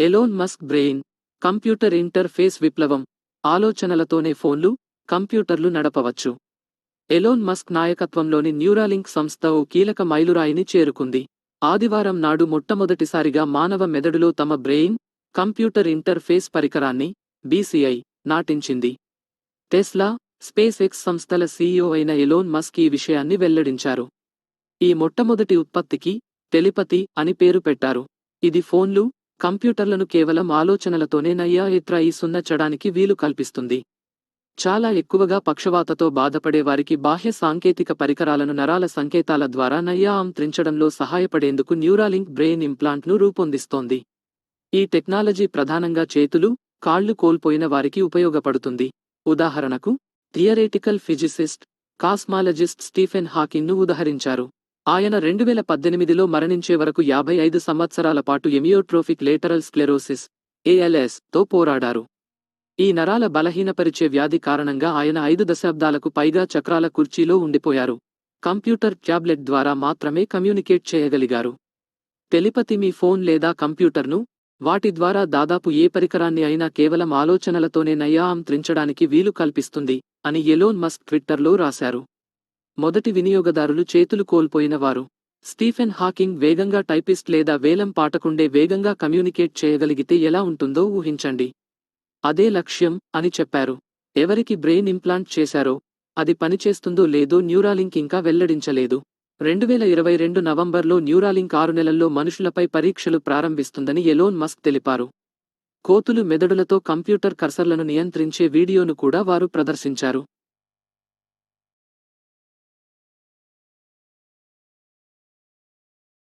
Elon Musk brain computer interface విప్లవం ఆలోచనలతోనే ఫోన్లు కంప్యూటర్లు నడపవచ్చు. ఎలోన్ మస్క్ నాయకత్వంలోని న్యూరాలింక్ సంస్థ ఓ కీలక మైలురాయిని చేరుకుంది. ఆదివారం నాడు మొట్టమొదటిసారిగా మానవ మెదడులో తమ బ్రెయిన్ కంప్యూటర్ ఇంటర్ఫేస్ పరికరాన్ని బీసీఐ నాటించింది. టెస్లా స్పేస్ ఎక్స్ సంస్థల సీఈఓ అయిన ఎలోన్ మస్క్ ఈ విషయాన్ని వెల్లడించారు. ఈ మొట్టమొదటి ఉత్పత్తికి టెలిపతి అని పేరు పెట్టారు. ఇది ఫోన్లు కంప్యూటర్లను కేవలం ఆలోచనలతోనే నయ్యా ఈ సున్నచడానికి వీలు కల్పిస్తుంది. చాలా ఎక్కువగా పక్షవాతతో బాధపడే వారికి బాహ్య సాంకేతిక పరికరాలను నరాల సంకేతాల ద్వారా నయ్యా అంత్రించడంలో సహాయపడేందుకు న్యూరాలింక్ బ్రెయిన్ ఇంప్లాంట్ను రూపొందిస్తోంది. ఈ టెక్నాలజీ ప్రధానంగా చేతులు కాళ్ళు కోల్పోయిన వారికి ఉపయోగపడుతుంది. ఉదాహరణకు థియరేటికల్ ఫిజిసిస్ట్ కాస్మాలజిస్ట్ స్టీఫెన్ హాకిన్ను ఉదహరించారు. ఆయన రెండు వేల పద్దెనిమిదిలో మరణించే వరకు యాభై ఐదు సంవత్సరాల పాటు ఎమియోట్రోఫిక్ లేటరల్ స్క్లెరోసిస్ ఏఎల్ఎస్తో పోరాడారు. ఈ నరాల బలహీనపరిచే వ్యాధి కారణంగా ఆయన ఐదు దశాబ్దాలకు పైగా చక్రాల కుర్చీలో ఉండిపోయారు. కంప్యూటర్ ట్యాబ్లెట్ ద్వారా మాత్రమే కమ్యూనికేట్ చేయగలిగారు. టెలిపతి మీ ఫోన్ లేదా కంప్యూటర్ను వాటి ద్వారా దాదాపు ఏ పరికరాన్ని అయినా కేవలం ఆలోచనలతోనే నయాం త్రించడానికి వీలు కల్పిస్తుంది అని ఎలోన్ మస్క్ ట్విట్టర్లో రాశారు. మొదటి వినియోగదారులు చేతులు కోల్పోయిన వారు స్టీఫెన్ హాకింగ్ వేగంగా టైపిస్ట్ లేదా వేలం పాటకుండే వేగంగా కమ్యూనికేట్ చేయగలిగితే ఎలా ఉంటుందో ఊహించండి. అదే లక్ష్యం అని చెప్పారు. ఎవరికి బ్రెయిన్ ఇంప్లాంట్ చేశారో అది పనిచేస్తుందో లేదో న్యూరాలింక్ ఇంకా వెల్లడించలేదు. రెండు వేల ఇరవై రెండు నవంబర్లో న్యూరాలింక్ ఆరు నెలల్లో మనుషులపై పరీక్షలు ప్రారంభిస్తుందని ఎలోన్ మస్క్ తెలిపారు. కోతులు మెదడులతో కంప్యూటర్ కర్సర్లను నియంత్రించే వీడియోను కూడా వారు ప్రదర్శించారు.